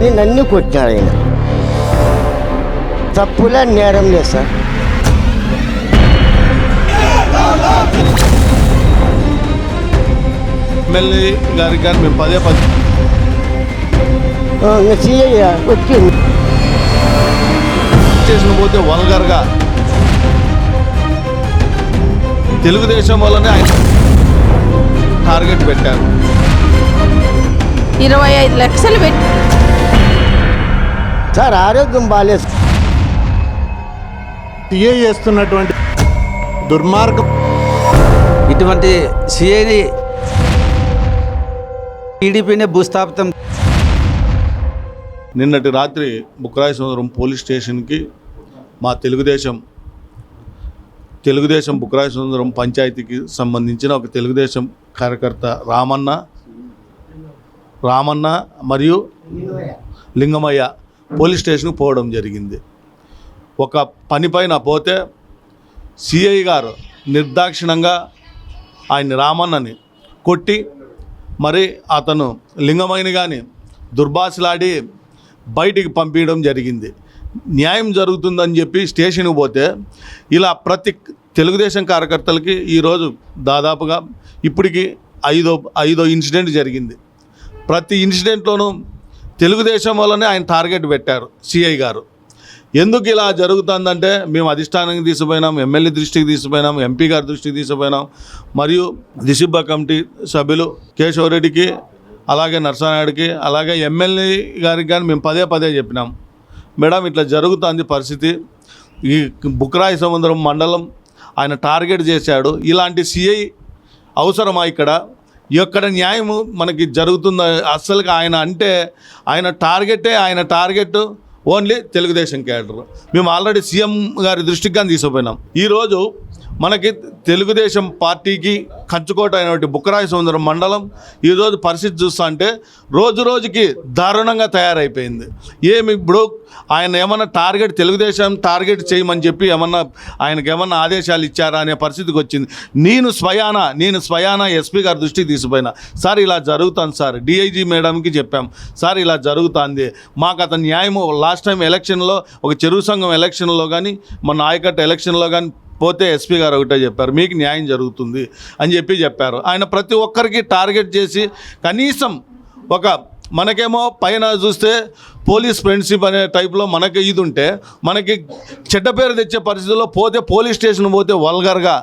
నేను అన్ని కొట్టినాడు ఆయన. తప్పులే నేరం లేదు సార్. ఎమ్మెల్యే గారికి కానీ మేము పదే పదే ఆ, ఇంకా సీఐ వచ్చి స్టేషన్ పోతే వల్గర్గా. తెలుగుదేశం వల్లనే ఆయన టార్గెట్ పెట్టారు. ఇరవై ఐదు లక్షలు పెట్టి. సార్ ఆరోగ్యం బాగాలేదు చేస్తున్నటువంటి దుర్మార్గం ఇటువంటి సిఐని టీడీపీనే భూస్థాపితం. నిన్నటి రాత్రి బుక్రాయ సముద్రం పోలీస్ స్టేషన్కి మా తెలుగుదేశం తెలుగుదేశం బుక్రాయ సముద్రం పంచాయతీకి సంబంధించిన ఒక తెలుగుదేశం కార్యకర్త రామన్న రామన్న మరియు లింగమయ్య పోలీస్ స్టేషన్కు పోవడం జరిగింది. ఒక పని పైన పోతే సిఐ గారు నిర్దాక్షిణంగా ఆయన రామన్నని కొట్టి మరి అతను లింగమైన కానీ దుర్భాషలాడి బయటికి పంపించడం జరిగింది. న్యాయం జరుగుతుందని చెప్పి స్టేషన్కి పోతే ఇలా ప్రతి తెలుగుదేశం కార్యకర్తలకి ఈరోజు దాదాపుగా ఇప్పటికి ఐదో ఐదో ఇన్సిడెంట్ జరిగింది. ప్రతి ఇన్సిడెంట్లోనూ తెలుగుదేశం వల్లనే ఆయన టార్గెట్ పెట్టారు సిఐ గారు. ఎందుకు ఇలా జరుగుతుందంటే మేము అధిష్టానానికి తీసుకుపోయినాం ఎమ్మెల్యే దృష్టికి తీసుకుపోయినాం ఎంపీ గారి దృష్టికి తీసుకుపోయినాం. మరియు దిశిబ్బ కమిటీ సభ్యులు కేశవరెడ్డికి అలాగే నరసనాయుడికి అలాగే ఎమ్మెల్యే గారికి కానీ మేము పదే పదే చెప్పినాం. మేడం ఇట్లా జరుగుతుంది పరిస్థితి. ఈ బుక్రాయి సముద్రం మండలం ఆయన టార్గెట్ చేశాడు. ఇలాంటి సిఐ అవసరమా ఇక్కడ? ఎక్కడ న్యాయము మనకి జరుగుతుంది అస్సలుగా ఆయన అంటే ఆయన టార్గెటే ఆయన టార్గెట్ ఓన్లీ తెలుగుదేశం క్యాడర్. మేము ఆల్రెడీ సీఎం గారి దృష్టికి కానీ తీసుకుపోయినాం. ఈరోజు మనకి తెలుగుదేశం పార్టీకి కంచుకోట అయినటువంటి బుక్కరాయ సముద్రం మండలం ఈరోజు పరిస్థితి చూస్తా అంటే రోజు రోజుకి దారుణంగా తయారైపోయింది. ఏమి ఇప్పుడు ఆయన ఏమన్నా టార్గెట్ తెలుగుదేశం టార్గెట్ చేయమని చెప్పి ఏమన్నా ఆయనకి ఏమన్నా ఆదేశాలు ఇచ్చారా అనే పరిస్థితికి వచ్చింది. నేను స్వయాన నేను స్వయాన ఎస్పీ గారి దృష్టికి తీసిపోయినా సార్ ఇలా జరుగుతుంది సార్. డిఐజీ మేడంకి చెప్పాం. సార్ ఇలా జరుగుతుంది. మాకు అతను న్యాయము లాస్ట్ టైం ఎలక్షన్లో ఒక చెరువు సంఘం ఎలక్షన్లో కానీ మన నాయకట్ ఎలక్షన్లో కానీ పోతే ఎస్పీ గారు ఒకటే చెప్పారు మీకు న్యాయం జరుగుతుంది అని చెప్పి చెప్పారు. ఆయన ప్రతి ఒక్కరికి టార్గెట్ చేసి కనీసం ఒక మనకేమో పైన చూస్తే పోలీస్ ఫ్రెండ్షిప్ అనే టైప్లో మనకి ఇది ఉంటే మనకి చెడ్డ పేరు తెచ్చే పరిస్థితుల్లో పోతే పోలీస్ స్టేషన్ పోతే వల్గర్గా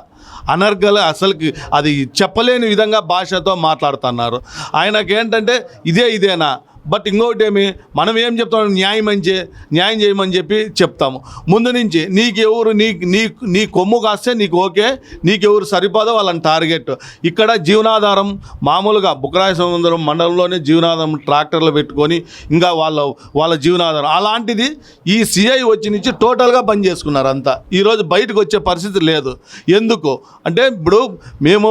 అనర్గలు అసలుకి అది చెప్పలేని విధంగా భాషతో మాట్లాడుతున్నారు. ఆయనకేంటంటే ఇదే ఇదేనా బట్ ఇంకొకటి ఏమి మనం ఏం చెప్తాం న్యాయం మంచి న్యాయం చేయమని చెప్పి చెప్తాము. ముందు నుంచి నీకు ఎవరు నీ నీ నీ కొమ్ము కాస్తే నీకు ఓకే నీకు ఎవరు సరిపోదో వాళ్ళని టార్గెట్. ఇక్కడ జీవనాధారం మామూలుగా బుక్రాయ సముద్రం మండలంలోనే జీవనాధారం ట్రాక్టర్లు పెట్టుకొని ఇంకా వాళ్ళ వాళ్ళ జీవనాధారం. అలాంటిది ఈ సిఐ వచ్చి నుంచి టోటల్గా బంద్ చేసుకున్నారు అంతా ఈరోజు బయటకు వచ్చే పరిస్థితి లేదు. ఎందుకు? అంటే ఇప్పుడు మేము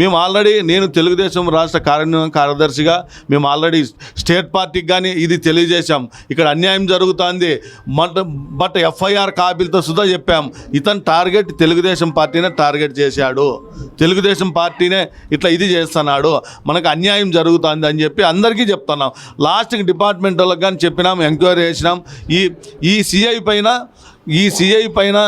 మేము ఆల్రెడీ నేను తెలుగుదేశం రాష్ట్ర కార్య కార్యదర్శిగా మేము ఆల్రెడీ స్టేట్ పార్టీకి కానీ ఇది తెలియజేశాం. ఇక్కడ అన్యాయం జరుగుతుంది. బట్ బట్ ఎఫ్ఐఆర్ కాపీలతో సుధా చెప్పాం. ఇతను టార్గెట్ తెలుగుదేశం పార్టీనే టార్గెట్ చేశాడు. తెలుగుదేశం పార్టీనే ఇట్లా ఇది చేస్తున్నాడు. మనకు అన్యాయం జరుగుతుంది అని చెప్పి అందరికీ చెప్తున్నాం. లాస్ట్కి డిపార్ట్మెంట్ వాళ్ళకి కానీ చెప్పినాం ఎంక్వైరీ చేసినాం. ఈ ఈ సిఐ పైన ఈ సిఐ పైన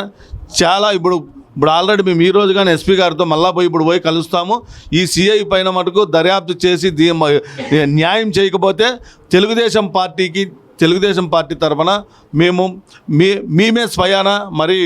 చాలా ఇప్పుడు ఇప్పుడు ఆల్రెడీ మేము ఈ రోజు కానీ ఎస్పీ గారితో మళ్ళా పోయి ఇప్పుడు పోయి కలుస్తాము. ఈ సిఐ పైన మటుకు దర్యాప్తు చేసి న్యాయం చేయకపోతే తెలుగుదేశం పార్టీకి తెలుగుదేశం పార్టీ తరఫున మేము మీ మేమే స్వయాన మరి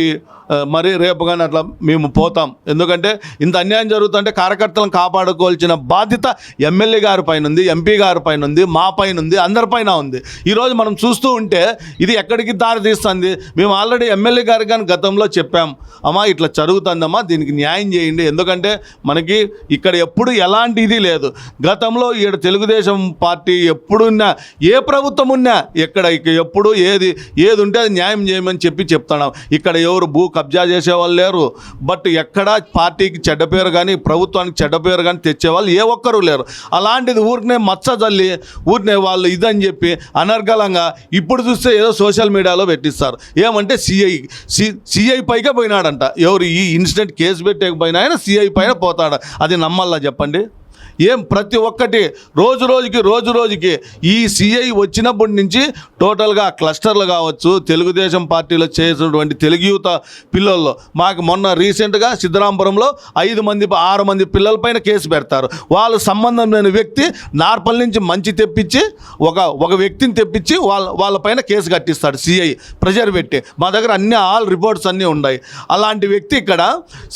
మరి రేపు కానీ అట్లా మేము పోతాం. ఎందుకంటే ఇంత అన్యాయం జరుగుతుంటే కార్యకర్తలను కాపాడుకోవాల్సిన బాధ్యత ఎమ్మెల్యే గారి పైన ఉంది ఎంపీ గారి పైన ఉంది మా పైన ఉంది అందరిపైన ఉంది. ఈరోజు మనం చూస్తూ ఉంటే ఇది ఎక్కడికి దారి తీస్తుంది? మేము ఆల్రెడీ ఎమ్మెల్యే గారి కానీ గతంలో చెప్పాం. అమ్మా ఇట్లా జరుగుతుందమ్మా దీనికి న్యాయం చేయండి. ఎందుకంటే మనకి ఇక్కడ ఎప్పుడు ఎలాంటి ఇది లేదు. గతంలో ఈడ తెలుగుదేశం పార్టీ ఎప్పుడున్నా ఏ ప్రభుత్వం ఉన్నా ఎక్కడ ఇక ఎప్పుడు ఏది ఏది ఉంటే అది న్యాయం చేయమని చెప్పి చెప్తున్నాం. ఇక్కడ ఎవరు భూ కబ్జా చేసేవాళ్ళు లేరు. బట్ ఎక్కడ పార్టీకి చెడ్డ పేరు కానీ ప్రభుత్వానికి చెడ్డ పేరు కానీ తెచ్చేవాళ్ళు ఏ ఒక్కరూ లేరు. అలాంటిది ఊరికనే మచ్చ జల్లి ఊరినే వాళ్ళు ఇదని చెప్పి అనర్గళంగా ఇప్పుడు చూస్తే ఏదో సోషల్ మీడియాలో పెట్టిస్తారు. ఏమంటే సిఐ సి సిఐ పైగా పోయినాడంట. ఎవరు ఈ ఇన్సిడెంట్ కేసు పెట్టకపోయినా ఆయన సిఐ పైన పోతాడు. అది నమ్మల్లా చెప్పండి? ఏం ప్రతి ఒక్కటి రోజు రోజుకి రోజు రోజుకి ఈ సిఐ వచ్చినప్పటి నుంచి టోటల్గా క్లస్టర్లు కావచ్చు తెలుగుదేశం పార్టీలో చేసినటువంటి తెలుగు యువత పిల్లల్లో. మాకు మొన్న రీసెంట్గా సిద్ధరాంపురంలో ఐదు మంది ఆరు మంది పిల్లలపైన కేసు పెడతారు. వాళ్ళు సంబంధం లేని వ్యక్తి నార్పల్ నుంచి మంచి తెప్పించి ఒక ఒక వ్యక్తిని తెప్పించి వాళ్ళ వాళ్ళపైన కేసు కట్టిస్తాడు సిఐ ప్రెజర్ పెట్టి. మా దగ్గర అన్ని ఆల్ రిపోర్ట్స్ అన్నీ ఉన్నాయి. అలాంటి వ్యక్తి ఇక్కడ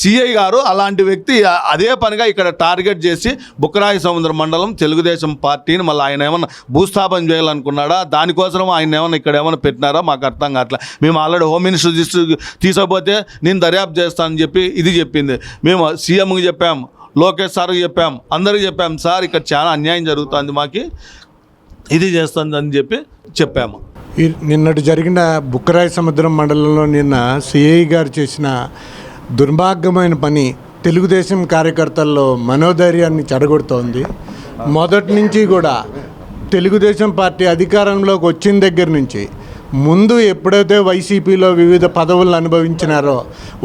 సిఐ గారు అలాంటి వ్యక్తి అదే పనిగా ఇక్కడ టార్గెట్ చేసి బుక్ బుక్కరాయి సముద్ర మండలం తెలుగుదేశం పార్టీని మళ్ళీ ఆయన ఏమన్నా భూస్థాపన చేయాలనుకున్నాడా? దానికోసం ఆయన ఏమన్నా ఇక్కడ ఏమైనా పెట్టినారా? మాకు అర్థం కావట్లే. మేము ఆల్రెడీ హోమ్ మినిస్టర్ తీసుకు నేను దర్యాప్తు చేస్తానని చెప్పి ఇది చెప్పింది. మేము సీఎంకి చెప్పాం లోకేష్ సార్కి చెప్పాం అందరికి చెప్పాం సార్ ఇక్కడ చాలా అన్యాయం జరుగుతుంది మాకి ఇది చేస్తుంది అని చెప్పి చెప్పాము. నిన్నటి జరిగిన బుక్కరాయి సముద్రం మండలంలో నిన్న సిఐ గారు చేసిన దుర్భాగ్యమైన పని తెలుగుదేశం కార్యకర్తల్లో మనోధైర్యాన్ని చెడగొడుతోంది. మొదటి నుంచి కూడా తెలుగుదేశం పార్టీ అధికారంలోకి వచ్చిన దగ్గర నుంచి ముందు ఎప్పుడైతే వైసీపీలో వివిధ పదవులను అనుభవించినారో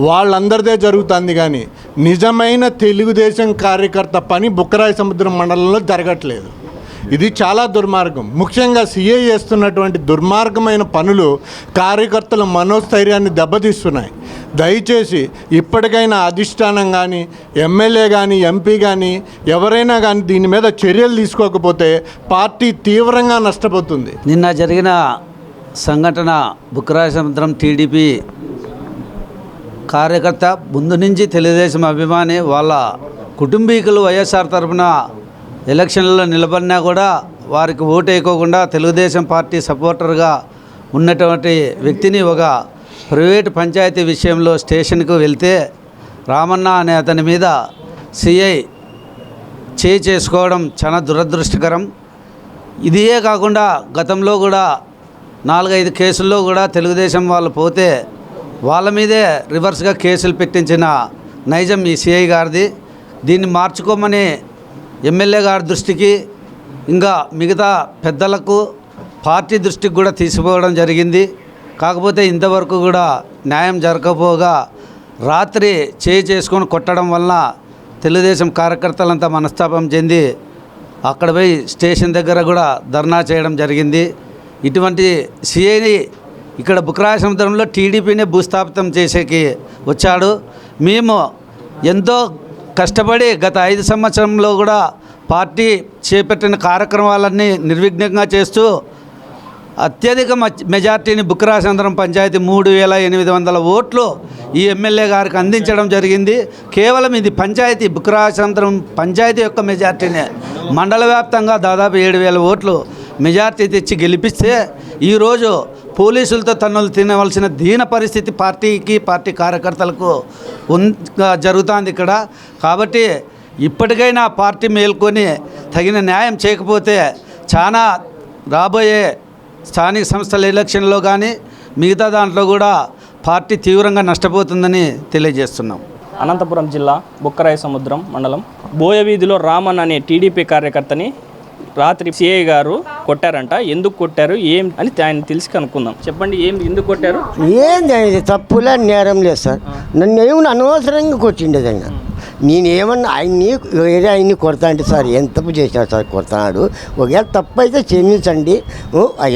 వాళ్ళందరిదే జరుగుతుంది కానీ నిజమైన తెలుగుదేశం కార్యకర్త పని బుక్కరాయ సముద్రం మండలంలో జరగట్లేదు. ఇది చాలా దుర్మార్గం. ముఖ్యంగా సీఏ చేస్తున్నటువంటి దుర్మార్గమైన పనులు కార్యకర్తల మనోస్థైర్యాన్ని దెబ్బతీస్తున్నాయి. దయచేసి ఇప్పటికైనా అధిష్టానం కానీ ఎమ్మెల్యే కానీ ఎంపీ కానీ ఎవరైనా కానీ దీని మీద చర్యలు తీసుకోకపోతే పార్టీ తీవ్రంగా నష్టపోతుంది. నిన్న జరిగిన సంఘటన బుక్కరాయ సముద్రం టీడీపీ కార్యకర్త ముందు నుంచి తెలుగుదేశం అభిమాని వాళ్ళ కుటుంబీకులు వైఎస్ఆర్ తరఫున ఎలక్షన్లలో నిలబడినా కూడా వారికి ఓటు వేయకోకుండా తెలుగుదేశం పార్టీ సపోర్టర్గా ఉన్నటువంటి వ్యక్తిని ఒక ప్రైవేట్ పంచాయతీ విషయంలో స్టేషన్కు వెళ్తే రామన్న అనే అతని మీద సిఐ చేయి చేసుకోవడం చాలా దురదృష్టకరం. ఇదియే కాకుండా గతంలో కూడా నాలుగైదు కేసుల్లో కూడా తెలుగుదేశం వాళ్ళు పోతే వాళ్ళ మీదే రివర్స్గా కేసులు పెట్టించిన నైజం ఈ సిఐ గారిది. దీన్ని మార్చుకోమని ఎమ్మెల్యే గారి దృష్టికి ఇంకా మిగతా పెద్దలకు పార్టీ దృష్టికి కూడా తీసుకుపోవడం జరిగింది. కాకపోతే ఇంతవరకు కూడా న్యాయం జరగకపోగా రాత్రి చేయి చేసుకొని కొట్టడం వలన తెలుగుదేశం కార్యకర్తలంతా మనస్తాపం చెంది అక్కడ పోయి స్టేషన్ దగ్గర కూడా ధర్నా చేయడం జరిగింది. ఇటువంటి సిఐని ఇక్కడ బుక్రాయ సముద్రంలో టీడీపీని భూస్థాపితం చేసేకి వచ్చాడు. మేము ఎంతో కష్టపడి గత ఐదు సంవత్సరంలో కూడా పార్టీ చేపట్టిన కార్యక్రమాలన్నీ నిర్విఘ్నంగా చేస్తూ అత్యధిక మెజార్టీని బుక్రాసంద్రం పంచాయతీ మూడు వేల ఎనిమిది వందల ఓట్లు ఈ ఎమ్మెల్యే గారికి అందించడం జరిగింది. కేవలం ఇది పంచాయతీ బుక్రాసంద్రం పంచాయతీ యొక్క మెజార్టీనే. మండల వ్యాప్తంగా దాదాపు ఏడు వేల ఓట్లు మెజార్టీ తెచ్చి గెలిపిస్తే ఈరోజు పోలీసులతో తన్నులు తినవలసిన దీన పరిస్థితి పార్టీకి పార్టీ కార్యకర్తలకు ఉన్ జరుగుతుంది ఇక్కడ. కాబట్టి ఇప్పటికైనా పార్టీ మేల్కొని తగిన న్యాయం చేయకపోతే చాలా రాబోయే స్థానిక సంస్థల ఎలక్షన్లో కానీ మిగతా దాంట్లో కూడా పార్టీ తీవ్రంగా నష్టపోతుందని తెలియజేస్తున్నాం. అనంతపురం జిల్లా బుక్కరాయ సముద్రం మండలం బోయవీధిలో రామన్ అనే టీడీపీ కార్యకర్తని రాత్రి సిఐ గారు కొట్టారంట. ఎందుకు కొట్టారు? ఏం అని ఆయన తెలిసి కనుక్కుందాం. చెప్పండి ఏం ఎందుకు కొట్టారు? ఏంది తప్పులే నేరం లేదు సార్. నన్ను ఏమన్నా అనవసరంగా కొట్టిండేది ఆయన నేనేమన్నా ఆయన్ని వేరే ఆయన్ని కొడతా అంటే సార్ ఏం తప్పు చేశాడు సార్ కొడతాడు ఒకవేళ తప్పు అయితే క్షమించండి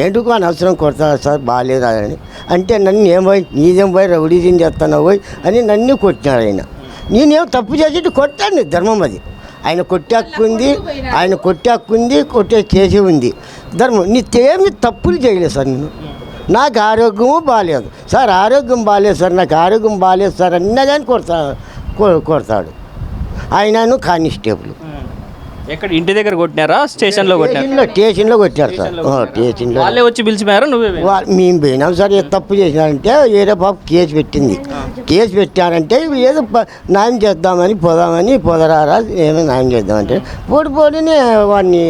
ఎందుకు అనవసరం కొడతాడు సార్? బాగాలేదు అని. అంటే నన్ను ఏం పోయి నీదేం పోయి రౌడీజం చేస్తాను పోయి అని నన్ను కొట్టినాడు ఆయన. నేనేం తప్పు చేసేట్టు కొట్టాను ధర్మం అది. ఆయన కొట్టే హక్కు ఉంది ఆయన కొట్టే హక్కు ఉంది కొట్టే చేసి ఉంది. ధర్మం. నీకేమి తప్పులు చేయలేదు సార్ నేను. నాకు ఆరోగ్యము బాగాలేదు సార్ ఆరోగ్యం బాగాలేదు సార్ నాకు ఆరోగ్యం బాగాలేదు సార్ అన్నా కానీ కొడతా కొడతాడు. ఆయనను కానిస్టేబుల్. ఎక్కడ? ఇంటి దగ్గర కొట్టినారా? స్టేషన్లో కొట్టినారా? స్టేషన్లో కొట్టారు సార్. స్టేషన్లో వాళ్ళే వచ్చి పిలిచిపోయారా? నువ్వే మేము పోయినాం సార్. ఏదో తప్పు చేసినారంటే వేరే బాబు కేసు పెట్టింది. కేసు పెట్టారంటే ఏదో న్యాయం చేద్దామని పోదామని పోదరారా ఏదో న్యాయం చేద్దామంటే పోటీ పోటీని వాడిని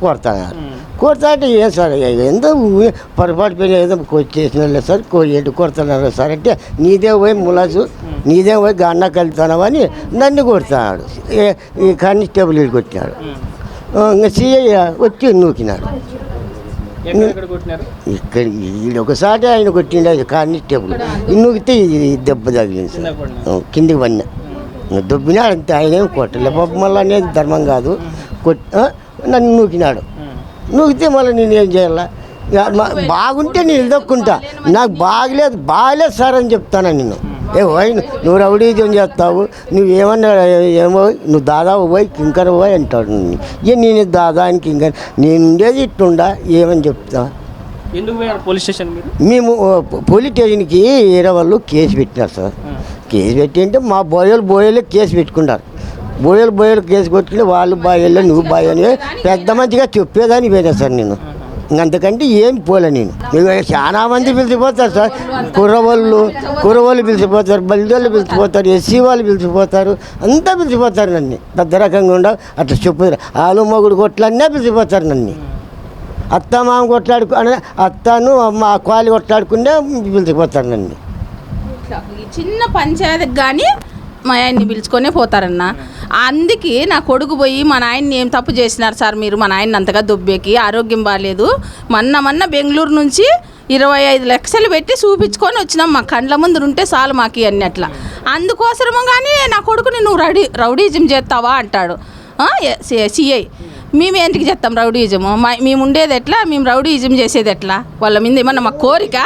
కొడతారు కొడతా అంటే ఏం సార్ ఎంతో ఊ- పొరపాటు పైన ఏదో చేసిన సార్ ఏంటి కొడుతున్నారు సార్ అంటే నీదే పోయి ములాసు నీదే పోయి గన్న కలుతానవని నన్ను కొడతాడు ఏ- ఈ కానిస్టేబుల్ కొట్టినాడు. ఇంకా సీఐ వచ్చి నూకినాడు. ఇక్కడ ఈడు ఒకసారి ఆయన కొట్టిండు అది కానిస్టేబుల్ ఇన్నుకితే ఇది దెబ్బ తగిలింది సార్. కిందికి పడినా. దొబ్బినాడు అంతే ఆయన ఏం కొట్టలే. పాపం మళ్ళీ అనేది ధర్మం కాదు. కొట్ ఆ? నన్ను నూకినాడు. నూకితే మళ్ళీ నేను ఏం చేయాలా? బాగుంటే నేను ఇదొక్కుంటా నాకు బాగలేదు బాగలేదు సార్ అని చెప్తాను నేను. ఏ పోయి నువ్వు రౌడీజం చేస్తావు నువ్వు ఏమన్నా ఏమో నువ్వు దాదాపు పోయి కింకర పోయి అంటాడు. ఏ నేను దాదానికి ఇంకా నేను ఉండేది ఇట్టుండా ఏమని చెప్తా? ఎందుకు పోయారు పోలీస్ స్టేషన్ మీరు? మేము పోలీస్ స్టేషన్కి వేరే వాళ్ళు కేసు పెట్టినారు సార్. కేసు పెట్టి అంటే మా బోయలు బోయలే కేసు పెట్టుకున్నారు. బోయలు బోయలు కేసు కొట్టుకుని వాళ్ళు బాయల్లో నువ్వు బాయ్ అని పెద్ద మంచిగా చెప్పేదాన్ని పోయినా సార్ నేను. ఇంక అంతకంటే ఏం పోలే నేను. చాలా మంది పిలిచిపోతారు సార్. కుర్రవాళ్ళు కుర్రవాళ్ళు పిలిచిపోతారు బలిదోళ్ళు పిలిచిపోతారు ఎస్సీ వాళ్ళు పిలిచిపోతారు అంతా పిలిచిపోతారు నన్ను. పెద్ద రకంగా ఉండవు. అట్లా చెప్పుతారు ఆలు మొగుడు కొట్లన్నీ పిలిచిపోతారు నన్ను. అత్త మామ కొట్లాడుకు అనే అత్తను మా క్వాలి కొట్లాడుకుంటే పిలిచిపోతారు నన్ను. చిన్న పంచాయతీకి కానీ మా ఆయన్ని పిలుచుకొనే పోతారన్నా. అందుకే నా కొడుకు పోయి మా నాయన్ని ఏం తప్పు చేసినారు సార్ మీరు? మా నాయన్ని అంతగా దుబ్బేకి ఆరోగ్యం బాగాలేదు మొన్న మొన్న బెంగళూరు నుంచి ఇరవై ఐదు లక్షలు పెట్టి చూపించుకొని వచ్చినాం. మా కండ్ల ముందు ఉంటే చాలు మాకు ఇవన్నీ అట్లా అందుకోసము కానీ నా కొడుకుని నువ్వు రౌడీ రౌడీజం చేస్తావా అంటాడు. సిఐ మేము ఏంటికి చేస్తాం రౌడీజము? మా మేము ఉండేది ఎట్లా? మేము రౌడీజం చేసేది ఎట్లా? వాళ్ళ మీద ఏమన్నా మా కోరిక?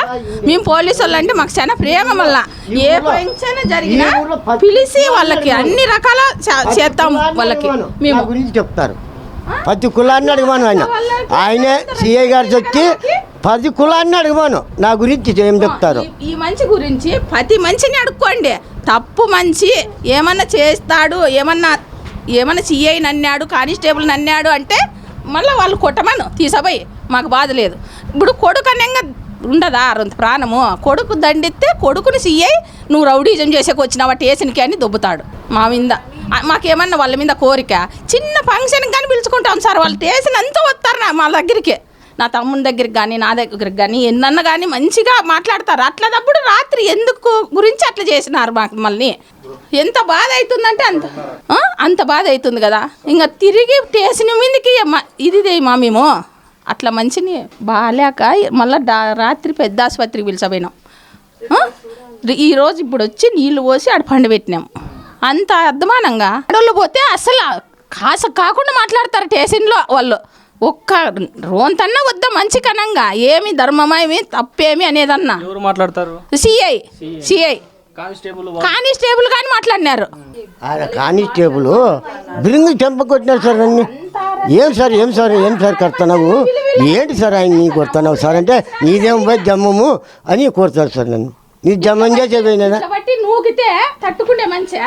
మేము పోలీసు వాళ్ళు అంటే మాకు చాలా ప్రేమ మళ్ళా ఏ ఫంక్షన్ జరిగినా పిలిచి వాళ్ళకి అన్ని రకాల చేస్తాం వాళ్ళకి. మేము గురించి చెప్తారు. పది కులాన్ని అడగమాను ఆయన. ఆయనే సిఐ గారు వచ్చి పది కులాన్ని అడగమాను నా గురించి ఏం చెప్తారు? ఈ- ఈ మంచి గురించి ప్రతి మంచిని అడుక్కోండి. తప్పు మంచి ఏమన్నా చేస్తాడు ఏమన్నా ఏమైనా సిఐ నన్నాడు కానిస్టేబుల్ నన్నాడు అంటే మళ్ళీ వాళ్ళు కొట్టమను తీసపోయి మాకు బాధ లేదు. ఇప్పుడు కొడుకు అనంగా ఉండదా రొంత ప్రాణము? కొడుకు దండిస్తే కొడుకుని సీఐ నువ్వు రౌడీజం చేసేకి వచ్చినావా టేషన్కి అని దొబ్బుతాడు మా మీద. మాకేమన్నా వాళ్ళ మీద కోరిక? చిన్న ఫంక్షన్కి కానీ పిలుచుకుంటాం సార్ వాళ్ళు టేషన్ అంతా వస్తారు నా మా దగ్గరికి. నా తమ్ముని దగ్గరికి కానీ నా దగ్గరికి కానీ ఎన్నన్నా కానీ మంచిగా మాట్లాడతారు. అట్లదప్పుడు రాత్రి ఎందుకు చేసినారు మాకు మళ్ళీ. ఎంత బాధ అవుతుందంటే అంత? అంత బాధ అవుతుంది కదా. ఇంకా తిరిగి టేసిన మీదకి ఇది మా మేము. అట్లా మంచిని బాగాలేక మళ్ళీ రాత్రి పెద్ద ఆసుపత్రికి పిలిచపోయినాం ఆ? ఈరోజు ఇప్పుడు వచ్చి నీళ్ళు పోసి ఆడ పండు పెట్టినాం. అంత అర్థమానంగా ఆడోళ్ళు పోతే అసలు కాస కాకుండా మాట్లాడతారు స్టేషన్లో వాళ్ళు. ఒక్క రోంతన్నా వద్ద మంచి కనంగా. ఏమి ధర్మమేమి తప్పేమి అనేదన్నా. ఎవరు మాట్లాడతారు? సిఐ. సిఐ. కానిస్టేబుల్ కానీ మాట్లాడినారు. ఆయన కానిస్టేబుల్ బిరింగు చెంప కొట్టినారు సార్ నన్ను. ఏం సార్ ఏం సార్ ఏం సార్ కడుతున్నావు? ఏంటి సార్ ఆయన నీ కొడుతున్నావు సార్ అంటే నీదేం పోయి జమ్మము అని కొడతారు సార్ నన్ను. నీ జమ్మం చేసే పోయినా కాబట్టి నూకితే తట్టుకుండే మంచా?